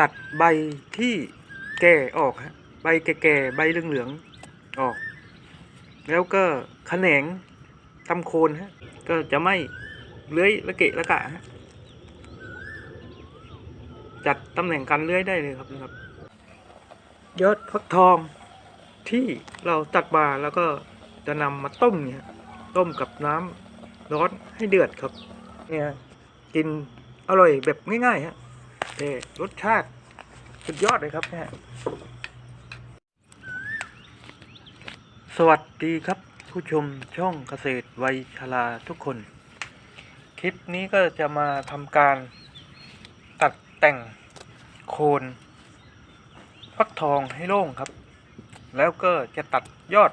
ตัดใบที่แก่ออกฮะใบแก่ๆใบเหลืองๆออก แล้วก็ขแขนงตำโคนฮะก็จะไม่เลื้อยละเกะละกะฮะจัดตำแหน่งการเลื้อยได้เลยครับนะครับ ยอดฟักทองที่เราตัดมาแล้วก็จะนำมาต้มเนี่ยต้มกับน้ำร้อนให้เดือดครับ เนี่ยกินอร่อยแบบง่ายๆฮะ แต่รสชาติ สุดยอดเลยครับเนี่ยสวัสดีครับ ผู้ชมช่องเกษตรวัยชราทุกคน คลิปนี้ก็จะมาทำการตัดแต่งโคนฟักทองให้โล่งครับ แล้วก็จะตัดยอด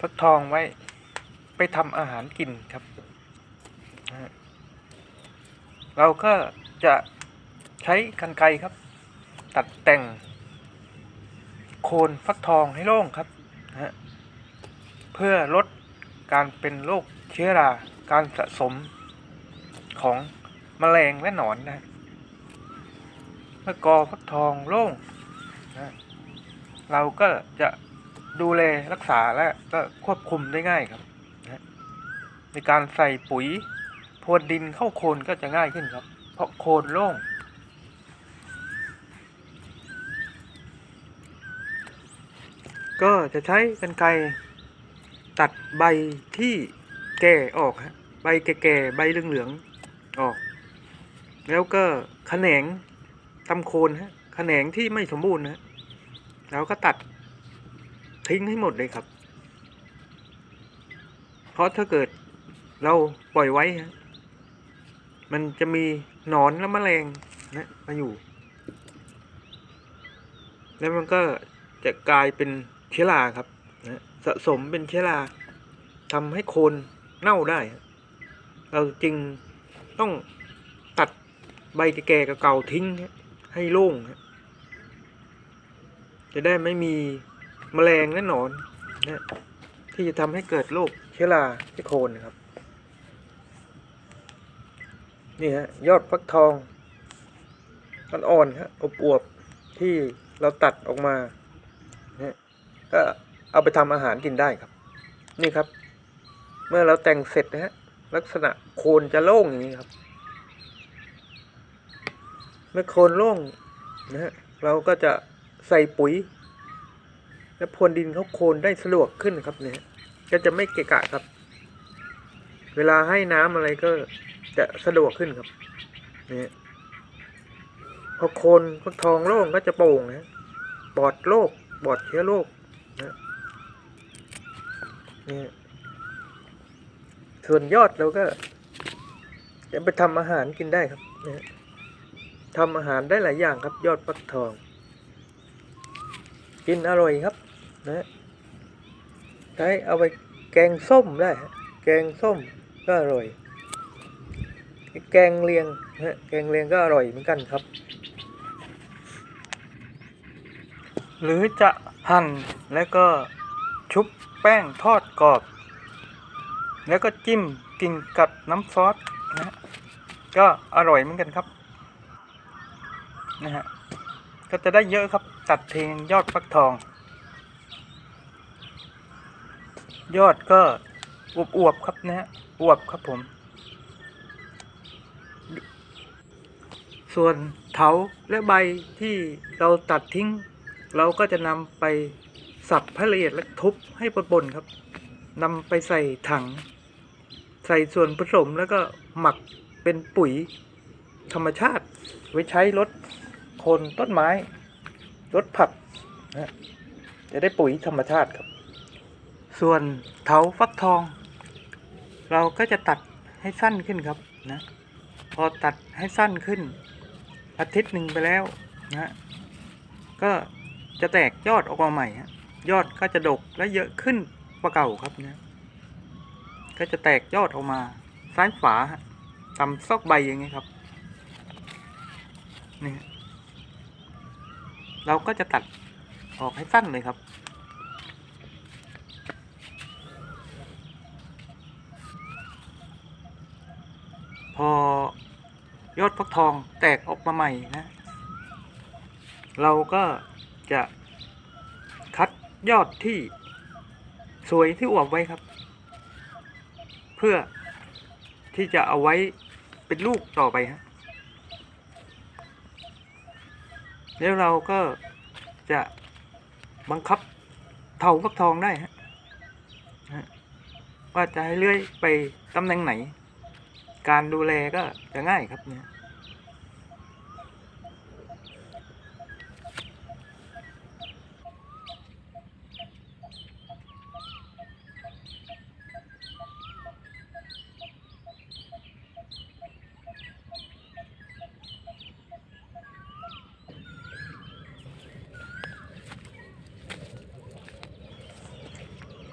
ฟักทองไว้ไปทำอาหารกินครับ เราก็ จะใช้กรรไกรครับ ตัดแต่ง โคนฟักทองให้โล่งครับนะเพื่อลดการเป็นโรคเชื้อราการสะสมของแมลงและหนอนนะเมื่อกอฟักทองโล่งนะเราก็จะดูแลรักษาและก็ควบคุมได้ง่ายครับนะในการใส่ปุ๋ยพรวนดินเข้าโคนก็จะง่ายขึ้นครับ ราะโคนโล่ง ก็จะใช้กรรไกรตัดใบที่แก่ออกฮะใบแก่ๆใบเหลืองๆออก แล้วก็ขแขนงตำโคนฮะแขนงที่ไม่สมบูรณ์นะแล้วก็ตัดทิ้งให้หมดเลยครับ เพราะถ้าเกิดเราปล่อยไว้ฮะมันจะมี นอนและแมลงนะมาอยู่ แล้วมันก็จะกลายเป็นเชื้อราครับนะสะสมเป็นเชื้อราทำให้โคนเน่าได้ เราจึงต้องตัดใบแก่เก่าทิ้งให้โล่ง จะได้ไม่มีแมลงและหนอนนะที่จะทำให้เกิดโรคเชื้อราที่โคนนะครับ นี่ฮะยอดฟักทองมันอ่อนๆฮะอบอวบที่เราตัดออกมาเนี่ยก็เอาไปทำอาหารกินได้ครับ นี่ครับ เมื่อเราแต่งเสร็จนะฮะลักษณะโคนจะโล่งอย่างนี้ครับ เมื่อโคนโล่งนะฮะเราก็จะใส่ปุ๋ย และพรวนดินเขาโคนได้สะดวกขึ้นครับเนี่ยก็จะไม่เกะกะครับ เวลาให้น้ำอะไรก็ จะสะดวกขึ้นครับนี่พอโคนฟักทองโล่งก็จะโป่งนะปลอดโรคปลอดเชื้อโรคนะนี่ส่วนยอดเราก็จะไปทำอาหารกินได้ครับนะทำอาหารได้หลายอย่างครับ ยอดฟักทอง กินอร่อยครับ นะใช้เอาไปแกงส้มได้ แกงส้มก็อร่อย แกงเลียงนะฮะแกงเลียงก็อร่อยเหมือนกันครับ หรือจะหั่นแล้วก็ชุบแป้งทอดกรอบ แล้วก็จิ้มกินกับน้ำซอสนะฮะก็อร่อยเหมือนกันครับนะฮะก็จะได้เยอะครับตัดเทงยอดฟักทอง ยอดก็อวบๆครับนะฮะอวบครับผม ส่วนเถาและใบที่เราตัดทิ้ง เราก็จะนำไปสับให้ละเอียดและทุบให้ปนๆครับนำไปใส่ถัง ใส่ส่วนผสมแล้วก็หมักเป็นปุ๋ยธรรมชาติไว้ใช้ลดโคนต้นไม้ลดผักนะจะได้ปุ๋ยธรรมชาติครับ ส่วนเถาฟักทอง เราก็จะตัดให้สั้นขึ้นครับนะ พอตัดให้สั้นขึ้น อาทิตย์หนึ่งไปแล้วนะฮะก็จะแตกยอดออกมาใหม่ฮะยอดก็จะดกและเยอะขึ้นกว่าเก่าครับนะก็จะแตกยอดออกมาซ้ายฝาตามซอกใบอย่างเงี้ยครับนี่เราก็จะตัดออกให้สั้นเลยครับ พอ ยอดฟักทองแตกออกมาใหม่นะ เราก็จะคัดยอดที่สวยที่อวบไว้ครับ เพื่อที่จะเอาไว้เป็นลูกต่อไปฮะแล้วเราก็จะบังคับเถาฟักทองได้ฮะฮะว่าจะให้เลื่อยไปตำแหน่งไหน การดูแลก็จะง่ายครับเนี่ย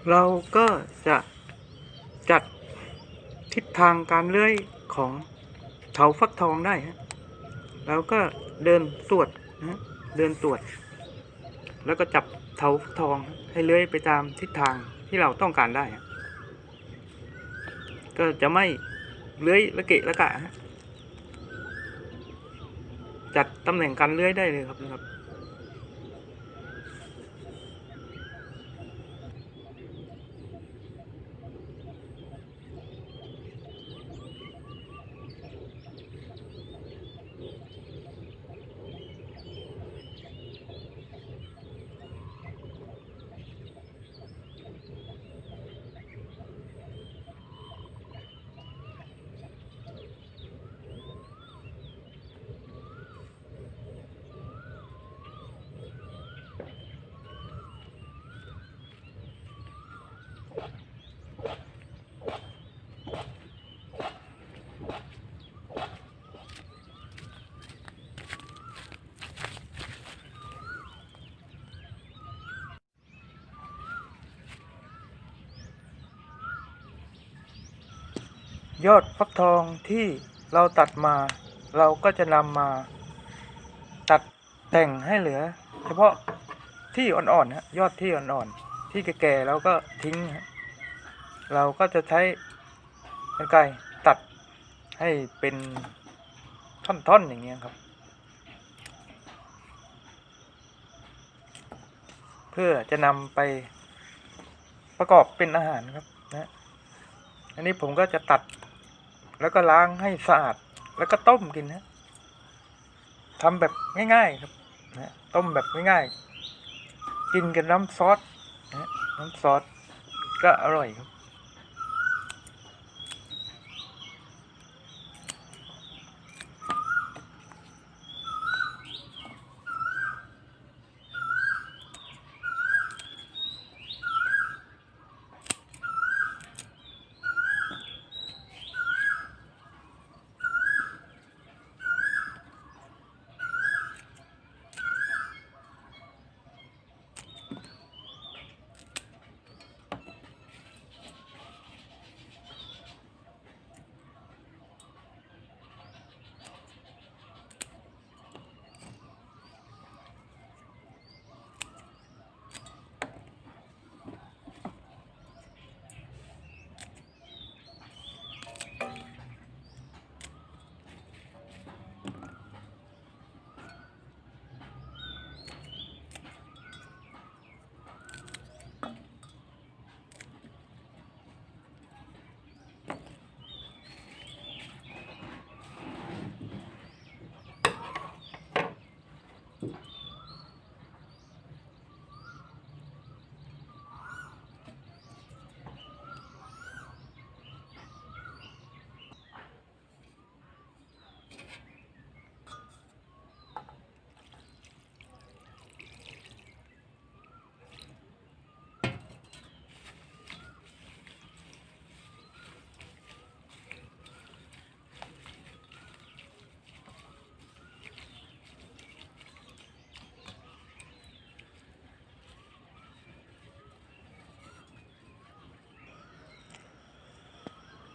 เราก็จะจัด ทิศทางการเลื่อยของเถาฟักทองได้ฮะเราก็เดินตรวจนะเดินตรวจ แล้วก็จับเถาฟักทองให้เลื่อยไปตามทิศทางที่เราต้องการได้ ก็จะไม่เลื้อยละเกะละกะฮะจัดตำแหน่งการเลื่อยได้เลยครับนะครับ ยอดฟักทองที่เราตัดมา เราก็จะนำมา ตัดแต่งให้เหลือ เฉพาะที่อ่อนๆฮะยอดที่อ่อนๆ ที่แก่ๆเราก็ทิ้งฮะเราก็จะใช้กรรไกรตัดให้เป็นท่อนๆอย่างเงี้ยครับ เพื่อจะนำไปประกอบเป็นอาหารครับนะอันนี้ผมก็จะตัด แล้วก็ล้างให้สะอาด แล้วก็ต้มกินนะทำแบบง่ายๆครับนะต้มแบบง่ายๆ กินกับน้ำซอสนะน้ำซอสก็อร่อยครับ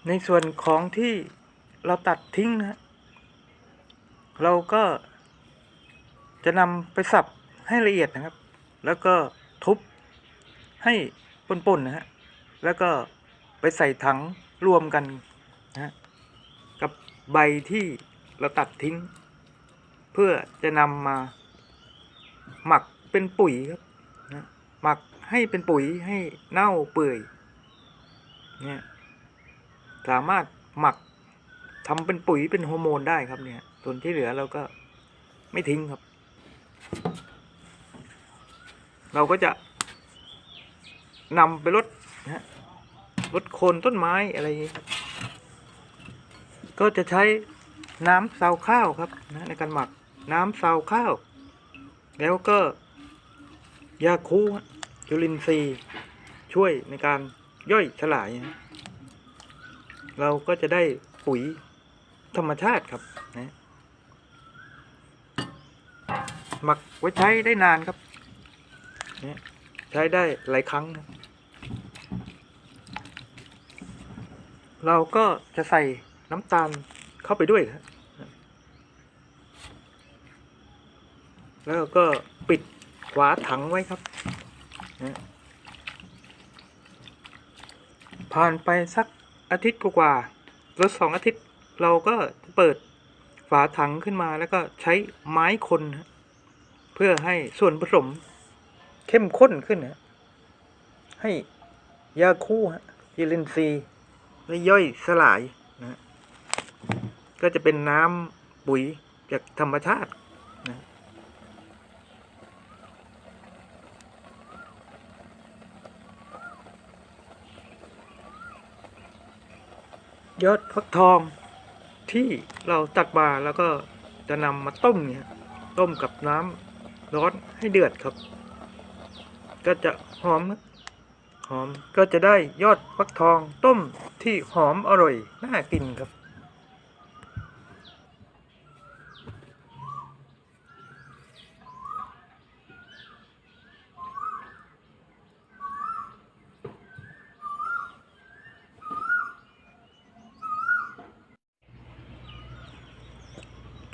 ในส่วนของที่เราตัดทิ้งนะเราก็จะนำไปสับให้ละเอียดนะครับ แล้วก็ทุบให้ป่นๆนะฮะ แล้วก็ไปใส่ถังรวมกันนะฮะกับใบที่เราตัดทิ้ง เพื่อจะนำมาหมักเป็นปุ๋ยครับนะหมักให้เป็นปุ๋ยให้เน่าเปื่อยเนี่ย สามารถหมักทำเป็นปุ๋ยเป็นฮอร์โมนได้ครับเนี่ย ส่วนที่เหลือเราก็ไม่ทิ้งครับ เราก็จะนำไปลดนะลดโคนต้นไม้อะไรอย่างนี้ก็จะใช้น้ำซาวข้าวครับนะในการหมักน้ำซาวข้าว แล้วก็ยาคูจุลินทรีย์ช่วยในการย่อยสลายนะ เราก็จะได้ปุ๋ยธรรมชาติครับนะหมักไว้ใช้ได้นานครับนะใช้ได้หลายครั้งนะเราก็จะใส่น้ำตาลเข้าไปด้วยนะแล้วก็ปิดฝาถังไว้ครับนะผ่านไปสัก อาทิตย์กว่าๆหรือสองอาทิตย์เราก็เปิดฝาถังขึ้นมาแล้วก็ใช้ไม้คน เพื่อให้ส่วนผสมเข้มข้นขึ้นนะให้ยาคู่ฮะยิลินซีและย่อยสลายนะก็จะเป็นน้ำปุ๋ยจากธรรมชาติ ยอดฟักทองที่เราตัดมาแล้วก็จะนำมาต้มเนี่ยต้มกับน้ำร้อนให้เดือดครับ ก็จะหอมหอมก็จะได้ยอดฟักทองต้มที่หอมอร่อยน่ากินครับ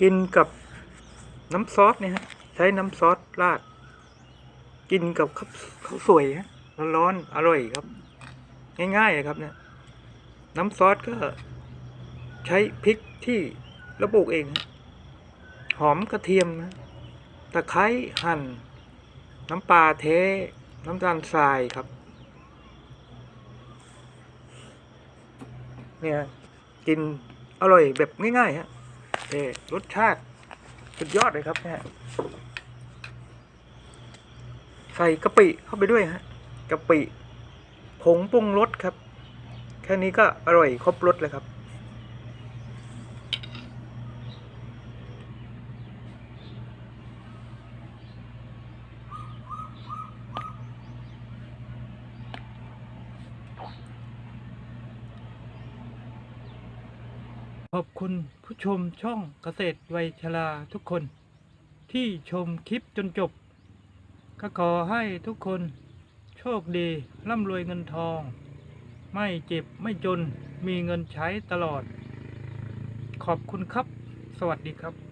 กินกับน้ำซอสเนี่ยฮะใช้น้ำซอสราด กินกับข้าวข้าวสวยฮะร้อนๆอร่อยครับ ง่ายๆครับเนี่ยน้ำซอสก็ใช้พริกที่เราปลูกเอง หอมกระเทียมนะตะไคร้หั่น น้ำปลาเท น้ำตาลทรายครับ เนี่ย กินอร่อยแบบง่ายๆฮะ นี่รสชาติสุดยอดเลยครับเนี่ยใส่กะปิเข้าไปด้วยฮะกะปิผงปรุงรสครับ แค่นี้ก็อร่อยครบรสเลยครับ ขอบคุณผู้ชมช่องเกษตรวัยชราทุกคน ที่ชมคลิปจนจบ ก็ขอให้ทุกคนโชคดีร่ำรวยเงินทอง ไม่เจ็บไม่จนมีเงินใช้ตลอด ขอบคุณครับ สวัสดีครับ